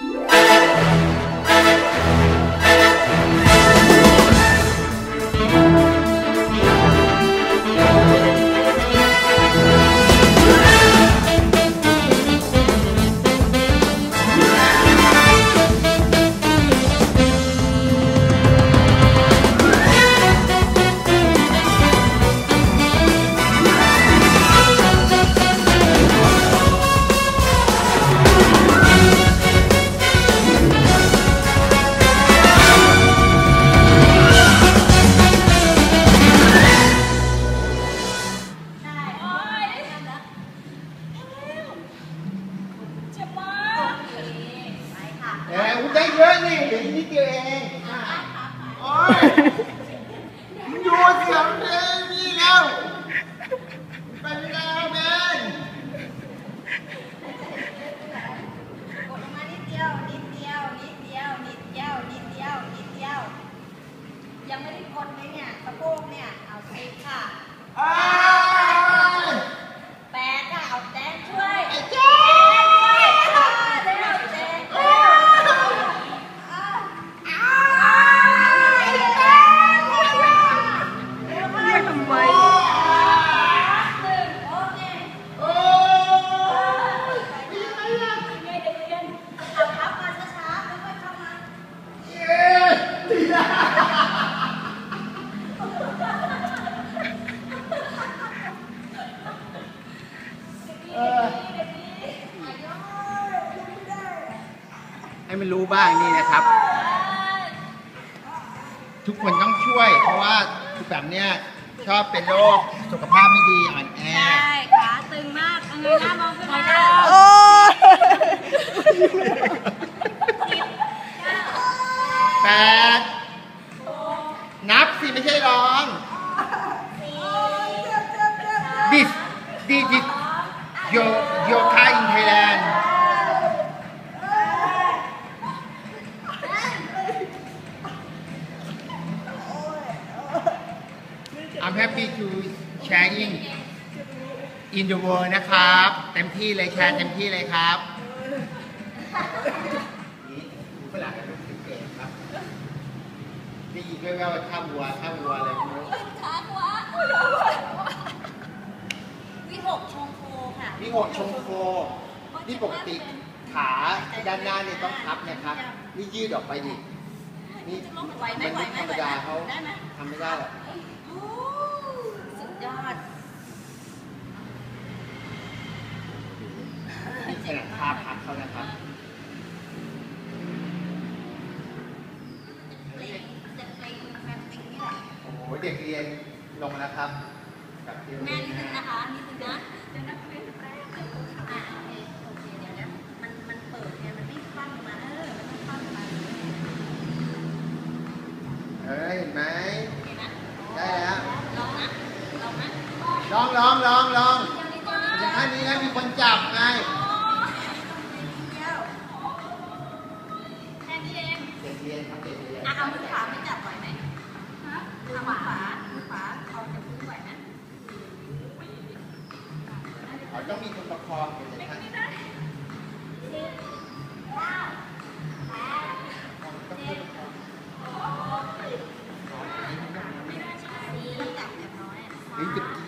เดียวเดียวเองอะโอ้ยมันอยู่เสียงเพลงนี่แล้วไปไม่ได้แล้วเบนกดลงมานิดเดียว นิดเดียว นิดเดียว นิดเดียว นิดเดียว นิดเดียว ยังไม่ได้กดเลยเนี่ย สะโพกเนี่ย เอาสิค่ะอ้ย แปดค่ะ เอาแจ้งช่วย ไอ้เจ้า แจ้งช่วยค่ะเร็วแจ้งเร็วอ่าอ่าเร็วค่ะเร็วค่ะทำไมหนึ่งโอเค โอ้ย ไงเด็กเรียนขับพับมาช้าๆค่อยๆเข้ามา เย้ดีนะเออ ให้มันรู้บ้างนี่นะครับ ทุกคนต้องช่วย เพราะว่าคือแบบเนี้ยชอบเป็นโรคสุขภาพไม่ดีอ่อนแอ ใช่ขาตึงมากเอาเงยหน้ามองขึ้นมาเก้าโอ้ยแปดนับสิไม่ใช่ร้อง this this is your yoga in Thailand sharing in the world นะครับ เต็มที่เลยแชร์เต็มที่เลยครับนี่ดูฝรั่งกันดูสิเก่งครับได้ยินแว่วๆว่าข้ามวัวข้ามวัวอะไรไม่รู้ขากวาวิหกชงโคค่ะนี่หดชงโค นี่ปกติขาด้านหน้าเนี่ยต้องพับนะครับ นี่ยืดออกไปดินี่ไหวไหมมันไหวไม่ไหมธรรมดาเขาได้ไหมทำไม่ได้หรอก โอ้สุดยอด นี่ขนาดท่าพับเขานะครับเล็งจะเล็งแฟนติงนี่แหละโอ้โหเด็กเรียนลงนะครับกับเรียนแม่นิดนึงนะนะคะนิดนึงนะเดี๋ยวนะอะโอเคโอเคเดี๋ยวนะมันมันเปิดไงมันไม่คว่ำลงมาเออมันต้องคว่ำลงมาเอ้ยเห็นไหมโอเคนะได้แล้วลองนะลองนะลองลองลองลองยังไม่ได้อย่างท่านนี้นะมีคนจับไง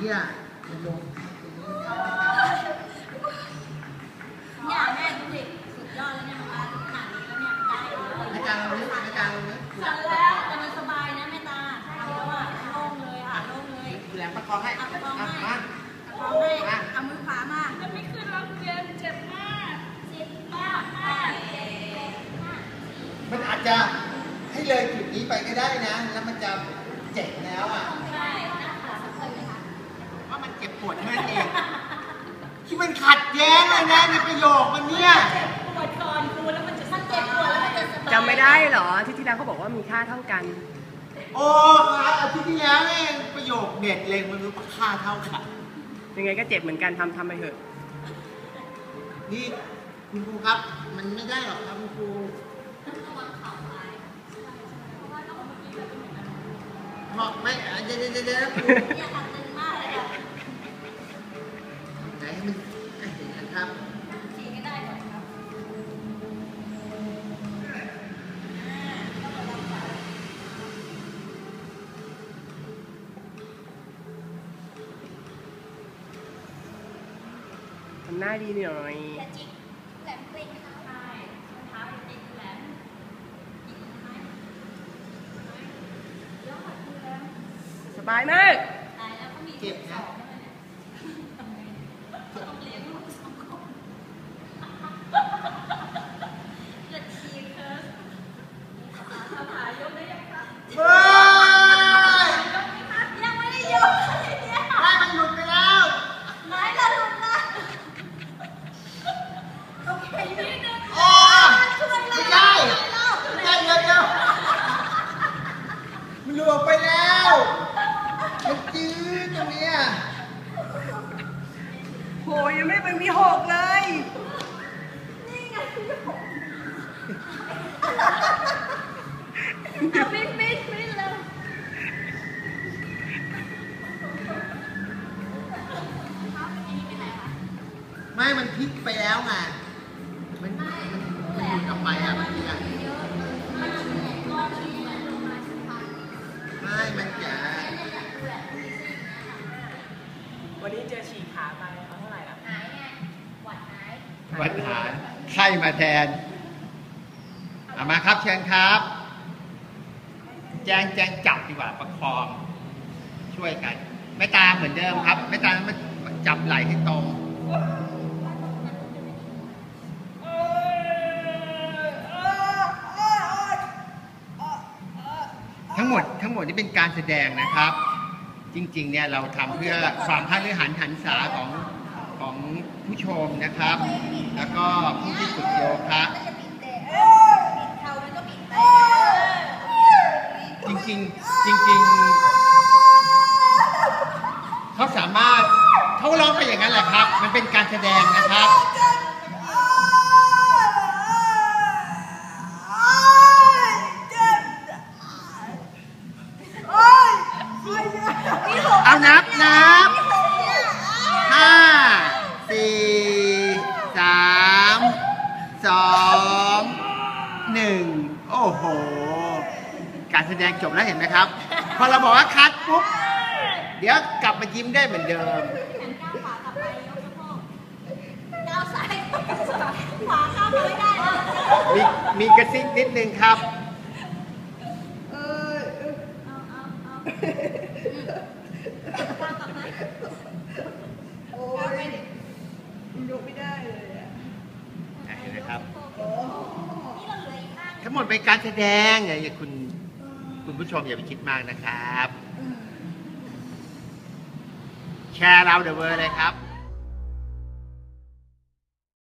ฮ้ยตะกี้อะมันลงตรงนี้นะเนี่ยแม่ดูดิสุดยอดแล้วเนี่ยมันมาถึงขนาดนี้แล้วเนี่ยได้เลยในการเราเนี้ในการเราเนี้ยสั่นแล้วแต่มันสบายนะแม่ตาทำแล้วอะโล่งเลยอะโล่งเลยแหลมประคองให้เอะกระบอกให้มาเอาให้เอามือขวามาจะไม่ขึ้นแล้วเรียนเจ็บมากสิบเก้าแปดมันอาจจะให้เลยจุดนี้ไปก็ได้นะ แล้วมันจะเจ็บแล้วอะสำคัญไหมคะ ว่ามัน เจ็บปวดเท่านั้นเอง ที่มันขัดแย้งเลยนะในประโยคมันเนี่ยปวดก่อนครูแล้วมันจะสั้นเจ็บปวดแล้วมันจะสบายจำไม่ได้เหรอที่ที่แล้วเขาบอกว่ามีค่าเท่ากัน โอ้ครับอาทิตย์ที่แล้วเองประโยคเด็ดเลยมันรู้ค่าเท่ากันยังไงก็เจ็บเหมือนกันทำทำไปเถอะ นี่คุณครูครับ มันไม่ได้หรอกครับคุณครูเหมาะไหมอะเดี๋ยวเดี๋ยวเดี๋ยวเดี๋ยวครู น้าดีหน่อยอย่าจิกแหลมกลิ้งค่ะใช่เท้าเป็นจิกแหลมจิกทำไมยอดคือแล้วสบายมากตายแล้วก็มีเจ็บนะ ต้องเลี้ยงลูกสองคนจะฉีกเธอขาขายกได้ยังคะ เฮ้ย ยังไม่ได้ยกเลยเนี่ย ได้มันหลุดไปแล้ว ไหนละลุงนะโอเคนิดนึง โอ้ ชวนเลย ไม่ใช่ไม่ใช่เดี๋ยวเดี๋ยว มันหลุดออกไปแล้วมันจืดตรงเนี้ยโหยังไม่เป็นมีหกเลย นี่ไงเอาฟิตฟิตฟิตเลยไม่มันพลิกไปแล้วไงายปัญหาไข้มาแทนเอามาครับเชิญครับ แจงแจงจับดีกว่าประคอง ช่วยกัน ไม่ตามเหมือนเดิมครับไม่ตามมันจับไหล่ให้ตรงทั้งหมดทั้งหมดนี่เป็นการแสดงนะครับ จริง ๆ เนี่ยเราทำเพื่อความพฤหันหันษาของ ของผู้ชมนะครับ แล้วก็ผู้ที่ฝึกโยคะจะบิดเตะบิดเข่ามันก็บิดเตะจริงๆจริงๆเขาสามารถเขาร้องไปอย่างนั้นแหละครับ มันเป็นการแสดงนะครับ สองหนึ่งโอ้โห การแสดงจบแล้วเห็นไหมครับ พอเราบอกว่าคัดปุ๊บ เดี๋ยวกลับมายิ้มได้เหมือนเดิมมีมีกระซิบนิดนึงครับเอาเอาเอาข้ามกลับมาโอ้ยยกไม่ได้เลย อะเห็นไหมครับนี่เราเหลืออีกข้างทั้งหมดเป็นการแสดงอย่าคุณคุณผู้ชมอย่าไปคิดมากนะครับ แชร์เราเดอะเวอร์เลยครับ